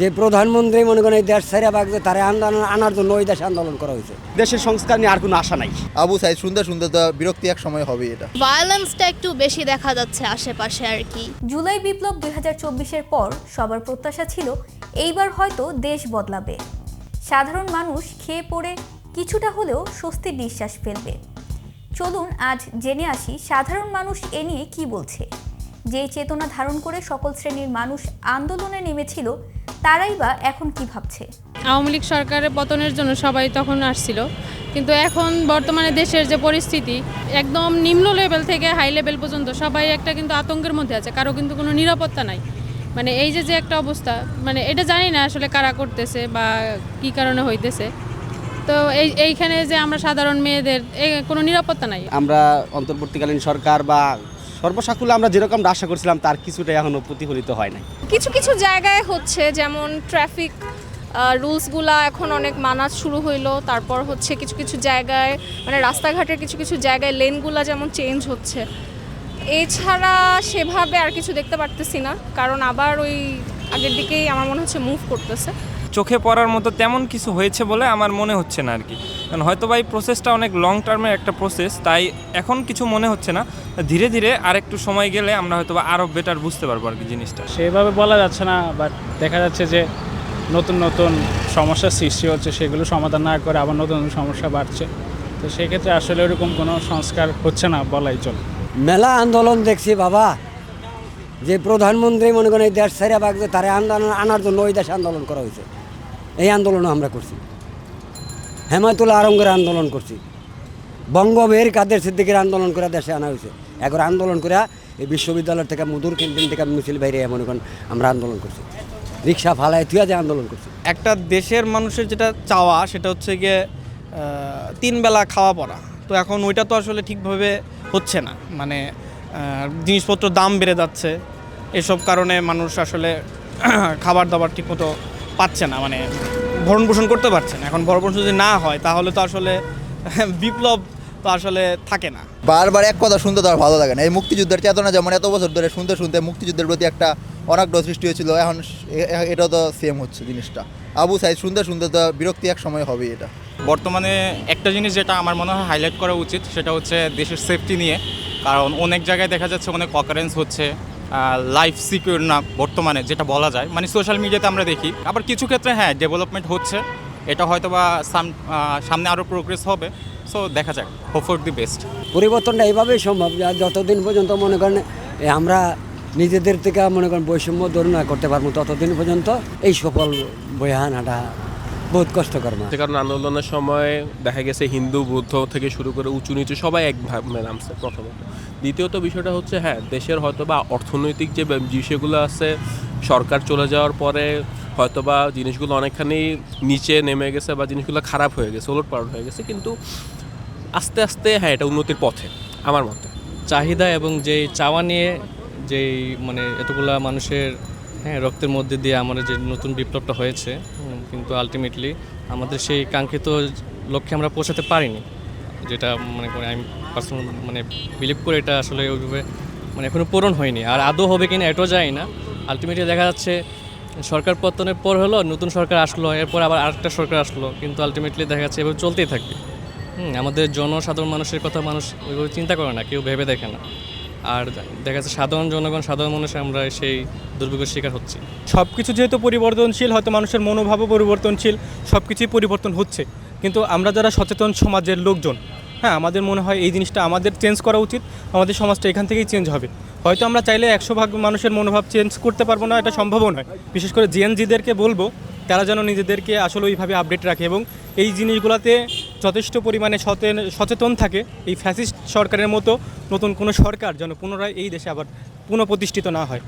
যে প্রধানমন্ত্রী মনে করেন এই দেশ ছেড়ে বাগছে তারা আন্দোলন আনার জন্য ওই দেশে আন্দোলন করা হয়েছে। দেশের সংস্কার নিয়ে আর কোনো আশা নাই। আবু সাইদ সুন্দর সুন্দর তো বিরক্তি এক সময় হবে এটা। ভায়োলেন্সটা একটু বেশি দেখা যাচ্ছে আশেপাশে আর কি। জুলাই বিপ্লব দুই হাজার চব্বিশের পর সবার প্রত্যাশা ছিল এইবার হয়তো দেশ বদলাবে। সাধারণ মানুষ খেয়ে পড়ে কিছুটা হলেও স্বস্তির নিঃশ্বাস ফেলবে। চলুন আজ জেনে আসি সাধারণ মানুষ এ নিয়ে কি বলছে। যেই চেতনা ধারণ করে সকল শ্রেণির মানুষ আন্দোলনে নেমেছিল তারাই বা এখন কি ভাবছে? আওয়ামী লীগ সরকারের পতনের জন্য সবাই তখন আসছিল। কিন্তু এখন বর্তমানে দেশের যে পরিস্থিতি একদম নিম্ন লেভেল থেকে হাই লেভেল পর্যন্ত সবাই একটা কিন্তু আতঙ্কের মধ্যে আছে কারও কিন্তু কোনো নিরাপত্তা নাই। মানে এই যে যে একটা অবস্থা মানে এটা জানি না আসলে কারা করতেছে বা কি কারণে হইতেছে। তো এই এইখানে যে আমরা সাধারণ মেয়েদের এ কোনো নিরাপত্তা নাই। আমরা অন্তর্বর্তীকালীন সরকার বা সর্বসাকুল্যে আমরা যেরকম আশা করছিলাম তার কিছুটাই এখনও প্রতিফলিত হয় নাই। কিছু কিছু জায়গায় হচ্ছে যেমন ট্রাফিক রুলসগুলা এখন অনেক মানা শুরু হইল। তারপর হচ্ছে কিছু কিছু জায়গায় মানে রাস্তাঘাটের কিছু কিছু জায়গায় লেনগুলা যেমন চেঞ্জ হচ্ছে। এছাড়া সেভাবে আর কিছু দেখতে পারতেছি না কারণ আবার ওই আগের দিকেই আমার মনে হচ্ছে মুভ করতেছে। চোখে পড়ার মতো তেমন কিছু হয়েছে বলে আমার মনে হচ্ছে না আর কি। কারণ হয়তো বা এই প্রসেসটা অনেক লং টার্মের একটা প্রসেস তাই এখন কিছু মনে হচ্ছে না। ধীরে ধীরে আর একটু সময় গেলে আমরা হয়তো বা আরও বেটার বুঝতে পারব আর কি জিনিসটা। সেভাবে বলা যাচ্ছে না বাট দেখা যাচ্ছে যে নতুন নতুন সমস্যার সৃষ্টি হচ্ছে সেগুলো সমাধান না করে আবার নতুন নতুন সমস্যা বাড়ছে। তো সেক্ষেত্রে আসলে ওরকম কোনো সংস্কার হচ্ছে না বলাই চলে। মেলা আন্দোলন দেখছি বাবা। যে প্রধানমন্ত্রী মনে করেন এই দেশ ছেড়ে বাগছে তারা আন্দোলন আনার জন্য ওই দেশে আন্দোলন করা হয়েছে। এই আন্দোলনও আমরা করছি। হেমায়তুল্লাহ আরঙ্গের আন্দোলন করছি। বঙ্গবীর কাদের সিদ্দিকের আন্দোলন করে দেশে আনা হয়েছে। একবার আন্দোলন করে এই বিশ্ববিদ্যালয় থেকে মধুর ক্যান্টিন থেকে মিছিল বাইরে মনে করেন আমরা আন্দোলন করছি। রিক্সা ফালায় তুই যে আন্দোলন করছি। একটা দেশের মানুষের যেটা চাওয়া, সেটা হচ্ছে গিয়ে তিন বেলা খাওয়া পড়া তো এখন ওইটা তো আসলে ঠিকভাবে হচ্ছে না। মানে জিনিসপত্র দাম বেড়ে যাচ্ছে। এসব কারণে মানুষ আসলে খাবার দাবার ঠিকমতো পাচ্ছে না। মানে ভরণ পোষণ করতে পারছে না। এখন ভরণ পোষণ যদি না হয় তাহলে তো আসলে বিপ্লব তো আসলে থাকে না। বারবার এক কথা শুনতে তো আর ভালো লাগে না। এই মুক্তিযুদ্ধের চেতনা যেমন এত বছর ধরে শুনতে শুনতে মুক্তিযুদ্ধের প্রতি একটা অনাগ্রহ সৃষ্টি হয়েছিল এখন এ- এ- এটাও তো সেম হচ্ছে জিনিসটা। আবু সাইজ শুনতে শুনতে তো বিরক্তি এক সময় হবে এটা। বর্তমানে একটা জিনিস যেটা আমার মনে হয় হাইলাইট করা উচিত সেটা হচ্ছে দেশের সেফটি নিয়ে। কারণ অনেক জায়গায় দেখা যাচ্ছে অনেক অকারেন্স হচ্ছে। লাইফ সিকিউর না বর্তমানে যেটা বলা যায়। মানে সোশ্যাল মিডিয়াতে আমরা দেখি। আবার কিছু ক্ষেত্রে হ্যাঁ ডেভেলপমেন্ট হচ্ছে। এটা হয়তো বা সাম- সামনে আরও প্রোগ্রেস হবে। সো দেখা যাক। হোপ ফর দি বেস্ট পরিবর্তনটা এইভাবেই সম্ভব যতদিন পর্যন্ত মনে করেন আমরা নিজেদের থেকে মনে করেন বৈষম্য দূর না করতে পারব, ততদিন পর্যন্ত এই সফল আনাটা বহুত কষ্টকর যে কারণ আন্দোলনের সময় দেখা গেছে হিন্দু বৌদ্ধ থেকে শুরু করে উঁচু নিচু সবাই এক ভাবে নামছে প্রথমত। দ্বিতীয়ত বিষয়টা হচ্ছে হ্যাঁ দেশের হয়তো বা অর্থনৈতিক যে বিষয়গুলো আছে সরকার চলে যাওয়ার পরে হয়তো বা জিনিসগুলো অনেকখানি নিচে নেমে গেছে বা জিনিসগুলো খারাপ হয়ে গেছে ওলট পালট হয়ে গেছে কিন্তু আস্তে আস্তে হ্যাঁ এটা উন্নতির পথে আমার মতে। চাহিদা এবং যেই চাওয়া নিয়ে যেই মানে এতগুলা মানুষের হ্যাঁ রক্তের মধ্যে দিয়ে আমাদের যে নতুন বিপ্লবটা হয়েছে কিন্তু আলটিমেটলি আমাদের সেই কাঙ্ক্ষিত লক্ষ্যে আমরা পৌঁছাতে পারিনি। যেটা মানে আমি পার্সোনাল মানে বিলিভ করে এটা আসলে ওইভাবে মানে এখনও পূরণ হয়নি। আর আদৌ হবে কিনা এটাও যায় না। আলটিমেটলি দেখা যাচ্ছে সরকার পতনের পর হলো নতুন সরকার আসলো, এরপর আবার আরেকটা সরকার আসলো, কিন্তু আলটিমেটলি দেখা যাচ্ছে এভাবে চলতেই থাকবে। আমাদের জনসাধারণ মানুষের কথা মানুষ ওইভাবে চিন্তা করে না, কেউ ভেবে দেখে না। আর দেখা যাচ্ছে সাধারণ জনগণ, সাধারণ মানুষ আমরা সেই দুর্ভিক্ষের শিকার হচ্ছি। সব কিছু যেহেতু পরিবর্তনশীল, হয়তো মানুষের মনোভাবও পরিবর্তনশীল সব কিছুই পরিবর্তন হচ্ছে। কিন্তু আমরা যারা সচেতন সমাজের লোকজন হ্যাঁ আমাদের মনে হয় এই জিনিসটা আমাদের চেঞ্জ করা উচিত, আমাদের সমাজটা এখান থেকেই চেঞ্জ হবে। হয়তো আমরা চাইলে একশো ভাগ মানুষের মনোভাব চেঞ্জ করতে পারব না, এটা সম্ভবও নয়। বিশেষ করে জিএনজিদেরকে বলব তারা যেন নিজেদেরকে আসলে ওইভাবে আপডেট রাখে এবং এই জিনিসগুলোতে যথেষ্ট পরিমাণে সচেন সচেতন থাকে। এই ফ্যাসিস্ট সরকারের মতো নতুন কোনো সরকার যেন পুনরায় এই দেশে আবার পুনঃপ্রতিষ্ঠিত না হয়।